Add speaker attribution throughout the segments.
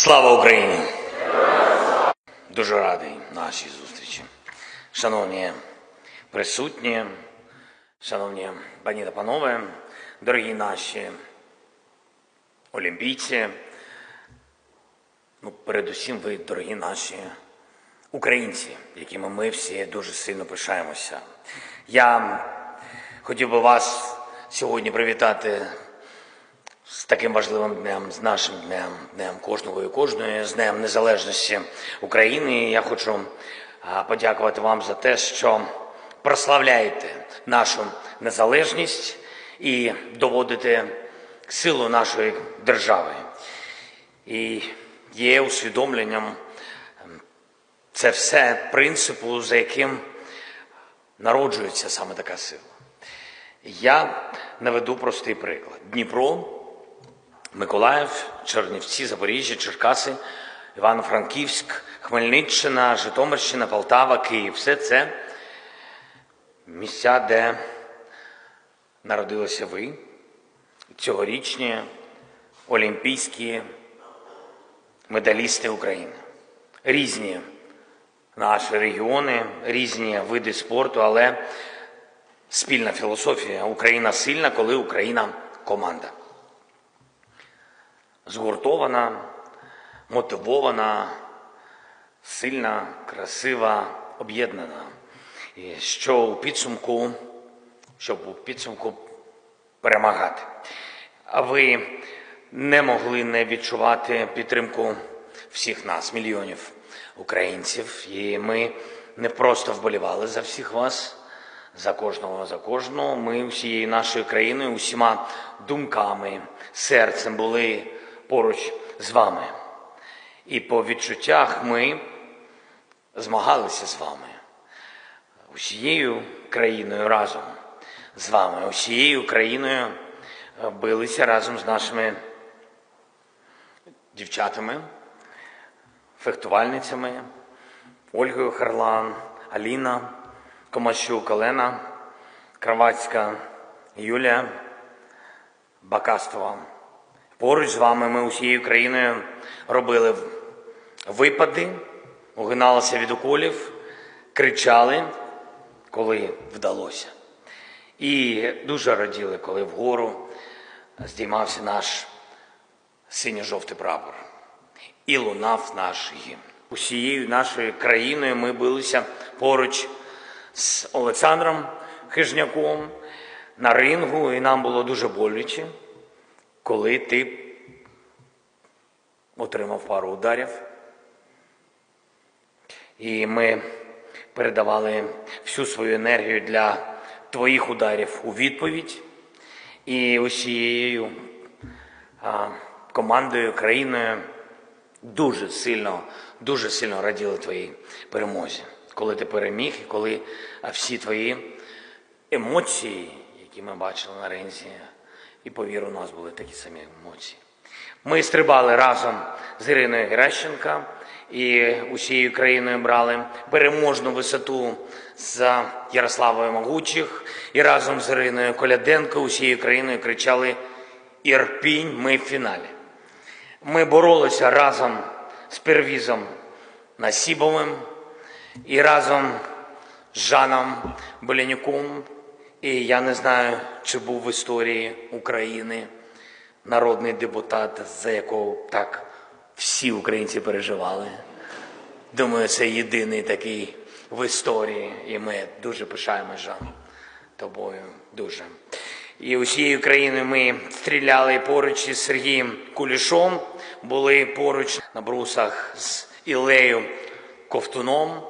Speaker 1: Слава Україні! Дуже радий нашій зустрічі. Шановні присутні, шановні пані та панове, дорогі наші олімпійці, ну, передусім ви, дорогі наші українці, якими ми всі дуже сильно пишаємося. Я хотів би вас сьогодні привітати з таким важливим днем, з нашим днем, днем кожного і кожної, з Днем Незалежності України. Я хочу подякувати вам за те, що прославляєте нашу незалежність і доводите силу нашої держави. І є усвідомленням ем, це все принципу, за яким народжується саме така сила. Я наведу простий приклад: Дніпро, Миколаїв, Чернівці, Запоріжжя, Черкаси, Івано-Франківськ, Хмельниччина, Житомирщина, Полтава, Київ все це місця, де народилися ви, цьогорічні олімпійські медалісти України. Різні наші регіони, різні види спорту, але спільна філософія Україна сильна, коли Україна команда. Згуртована, мотивована, сильна, красива, об'єднана. І що у підсумку, щоб у підсумку перемагати. А ви не могли не відчувати підтримку всіх нас, мільйонів українців. І ми не просто вболівали за всіх вас, за кожного, за кожного. Ми всією нашою країною, усіма думками, серцем були поруч з вами. І по відчуттях ми змагалися з вами усією країною разом з вами, усією країною е, билися разом з нашими дівчатами, фехтувальницями, Ольгою Харлан, Аліна, Комащук, Олена, Кравацька, Юлія, Бакастова. Поруч з вами ми усією країною робили випади, угиналися від уколів, кричали, коли вдалося. І дуже раділи, коли вгору здіймався наш синьо-жовтий прапор і лунав наш гімн. Усією нашою країною ми билися поруч з Олександром Хижняком на рингу, і нам було дуже боляче, коли ти отримав пару ударів. І ми передавали всю свою енергію для твоїх ударів у відповідь. І усією а, командою, країною дуже сильно, дуже сильно раділи твоїй перемозі, коли ти переміг, і коли всі твої емоції, які ми бачили на ринзі, і повір, у нас були такі самі емоції. Ми стрибали разом з Іриною Геращенко і усією країною брали переможну висоту з Ярославою Могучих і разом з Іриною Коляденко усією країною кричали Ірпінь, ми в фіналі. Ми боролися разом з Первізом Насібовим і разом з Жаном Болянюком. І я не знаю, чи був в історії України народний депутат, за якого так всі українці переживали. Думаю, це єдиний такий в історії, і ми дуже пишаємо Жан тобою. Дуже. І усією країною ми стріляли поруч із Сергієм Кулішом, були поруч на брусах з Ілею Ковтуном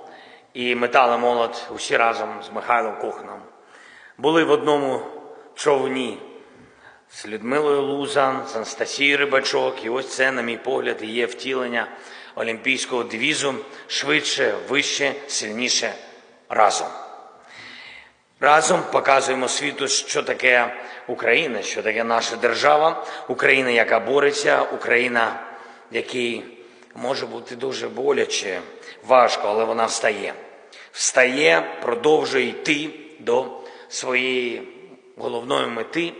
Speaker 1: і метали молот усі разом з Михайлом Коханом. Були в одному човні з Людмилою Лузан, з Анастасією Рибачок. І ось це, на мій погляд, є втілення олімпійського девізу швидше, вище, сильніше разом. Разом показуємо світу, що таке Україна, що таке наша держава, Україна, яка бореться, Україна, якій може бути дуже боляче, важко, але вона встає. Встає, продовжує йти до своєї головної мети.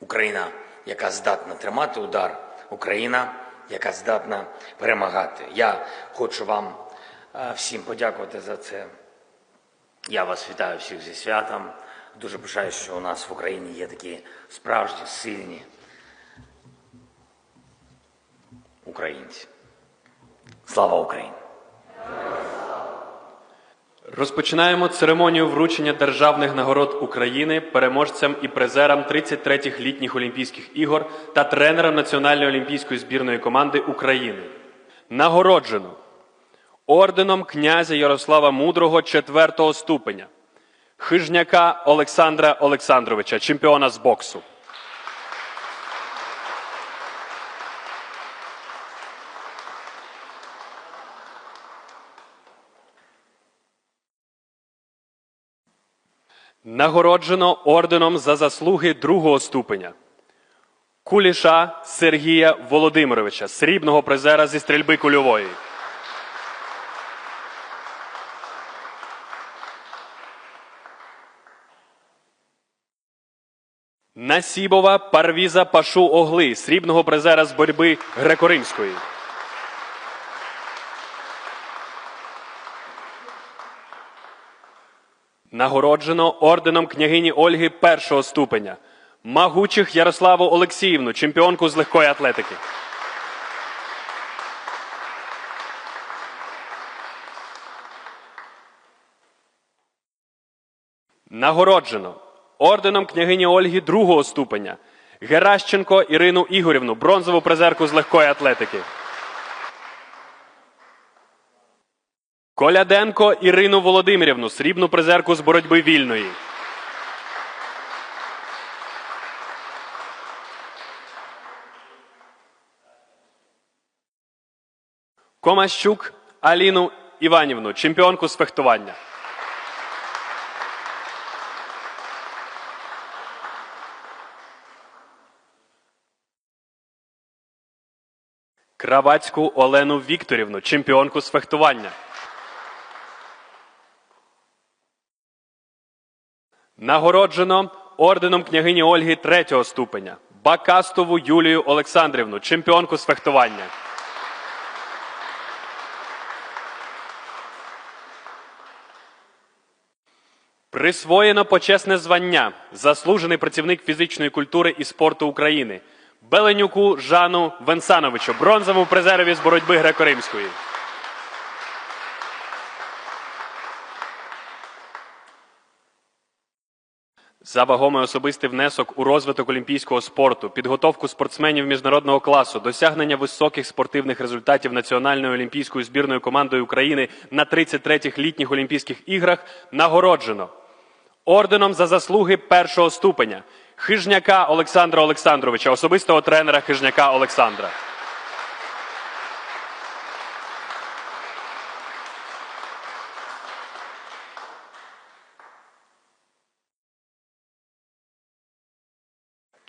Speaker 1: Україна, яка здатна тримати удар, Україна, яка здатна перемагати. Я хочу вам е, всім подякувати за це. Я вас вітаю всіх зі святом. Дуже пишаю, що у нас в Україні є такі справжні, сильні українці. Слава Україні!
Speaker 2: Розпочинаємо церемонію вручення державних нагород України переможцям і призерам 33-х літніх Олімпійських ігор та тренерам Національної олімпійської збірної команди України. Нагороджено орденом князя Ярослава Мудрого 4 ступеня, Хижняка Олександра Олександровича, чемпіона з боксу. Нагороджено орденом за заслуги другого ступеня. Куліша Сергія Володимировича, срібного призера зі стрільби кульової. Насібова Парвіза Пашу Огли, срібного призера з боротьби греко-римської. Нагороджено орденом княгині Ольги першого ступеня. Магучих Ярославу Олексіївну, чемпіонку з легкої атлетики. Нагороджено орденом княгині Ольги другого ступеня. Геращенко Ірину Ігорівну, бронзову призерку з легкої атлетики. Коляденко Ірину Володимирівну, срібну призерку з боротьби вільної. Комащук Аліну Іванівну, чемпіонку з фехтування. Кравацьку Олену Вікторівну, чемпіонку з фехтування. Нагороджено орденом княгині Ольги третього ступеня. Бакастову Юлію Олександрівну, чемпіонку з фехтування. Присвоєно почесне звання заслужений працівник фізичної культури і спорту України Беленюку Жану Венсановичу, бронзовому призерові з боротьби греко-римської. За вагомий особистий внесок у розвиток олімпійського спорту, підготовку спортсменів міжнародного класу, досягнення високих спортивних результатів національною олімпійською збірною командою України на 33-х літніх Олімпійських іграх нагороджено орденом за заслуги першого ступеня Хижняка Олександра Олександровича, особистого тренера Хижняка Олександра.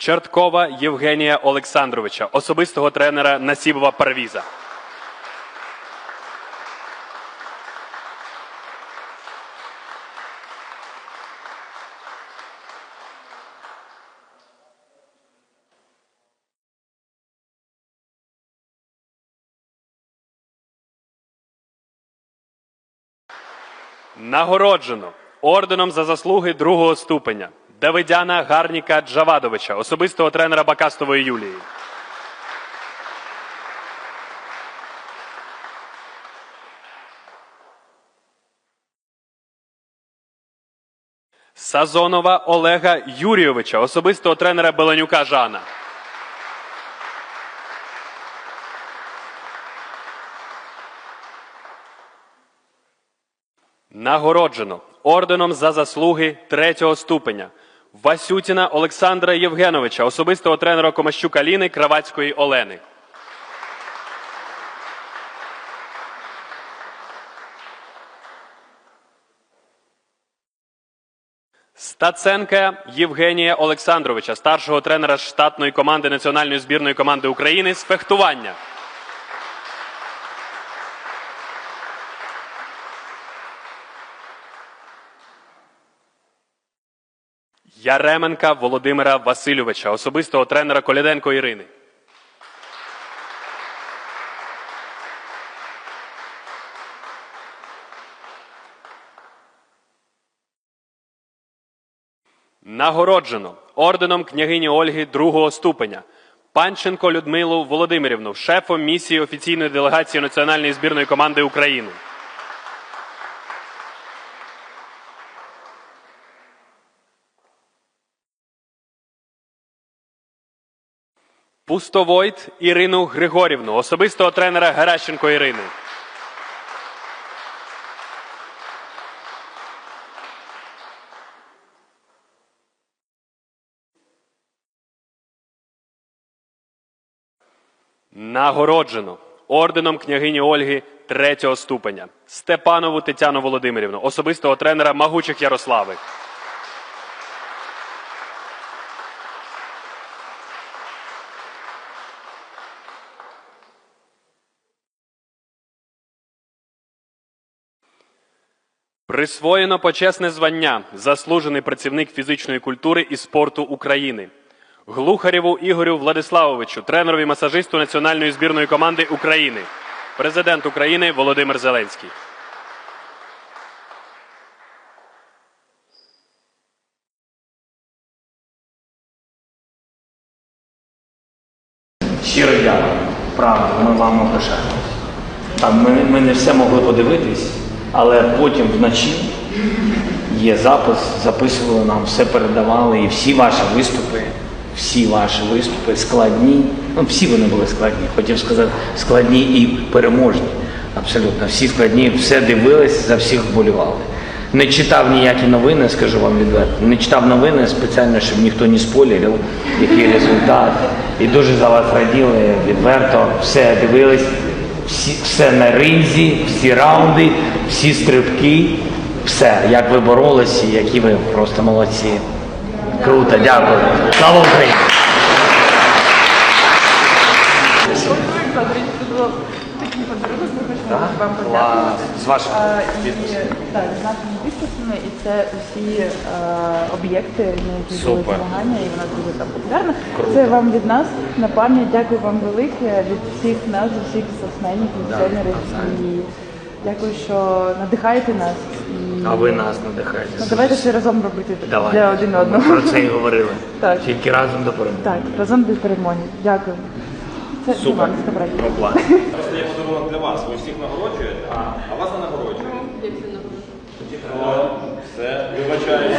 Speaker 2: Черткова Євгенія Олександровича, особистого тренера Насібова Парвіза. Нагороджено орденом за заслуги другого ступеня Давидяна Гарніка Джавадовича, особистого тренера Бакастової Юлії. Сазонова Олега Юрійовича, особистого тренера Беленюка Жана. Нагороджено орденом за заслуги третього ступеня Васютіна Олександра Євгеновича, особистого тренера Комащук Аліни Кравацької Олени. Стаценка Євгенія Олександровича, старшого тренера штатної команди національної збірної команди України з фехтування. Яременка Володимира Васильовича, особистого тренера Коляденко Ірини. Нагороджено орденом княгині Ольги другого ступеня Панченко Людмилу Володимирівну, шефом місії офіційної делегації національної збірної команди України. Пустовойт Ірину Григорівну, особистого тренера Геращенко Ірини. Нагороджено орденом княгині Ольги третього ступеня Степанову Тетяну Володимирівну, особистого тренера Магучих Ярослави. Присвоєно почесне звання заслужений працівник фізичної культури і спорту України. Глухарєву Ігорю Владиславовичу, тренерові масажисту національної збірної команди України, президент України Володимир Зеленський.
Speaker 1: Щиро дякую. Правда, ми вам пишаємося. Там ми, ми не все могли подивитись, але потім вночі є запис, записували нам, все передавали, і всі ваші виступи, всі ваші виступи складні. Ну, всі вони були складні. Хотів сказати, складні і переможні. Абсолютно, всі складні, все дивились, за всіх вболівали. Не читав ніякі новини, скажу вам відверто. Не читав новини спеціально, щоб ніхто не спойлерив, який результат. І дуже за вас раділи, відверто, все дивились, всі, все на ринзі, всі раунди, всі стрибки, все, як ви боролися, які ви просто молодці. Круто, дякую. Слава Україні!
Speaker 3: Хочемо
Speaker 1: Так?
Speaker 3: вам подякувати.
Speaker 1: З вашим
Speaker 3: А,
Speaker 1: підписом.
Speaker 3: Так, з нашими підписами, і це усі е, об'єкти, на які були
Speaker 1: Супер.
Speaker 3: змагання, і вона дуже там популярна. Це вам від нас на пам'ять. Дякую вам велике від всіх нас, від всіх спортсменів, від тренерів. І дякую, що надихаєте нас. І...
Speaker 1: А ви нас надихаєте.
Speaker 3: Ну, давайте все разом робити
Speaker 1: Давай.
Speaker 3: для один
Speaker 1: Ми
Speaker 3: одного.
Speaker 1: про це і говорили.
Speaker 3: Так.
Speaker 1: Тільки разом до перемоги.
Speaker 3: Так, разом до перемоги. Дякую. Це
Speaker 1: Супер.
Speaker 3: Іван, забирайте.
Speaker 1: Ну, клас.
Speaker 4: Це є подарунок для вас. Ви всіх нагороджуєте, а, а вас не нагороджують. О, Все, вибачаю.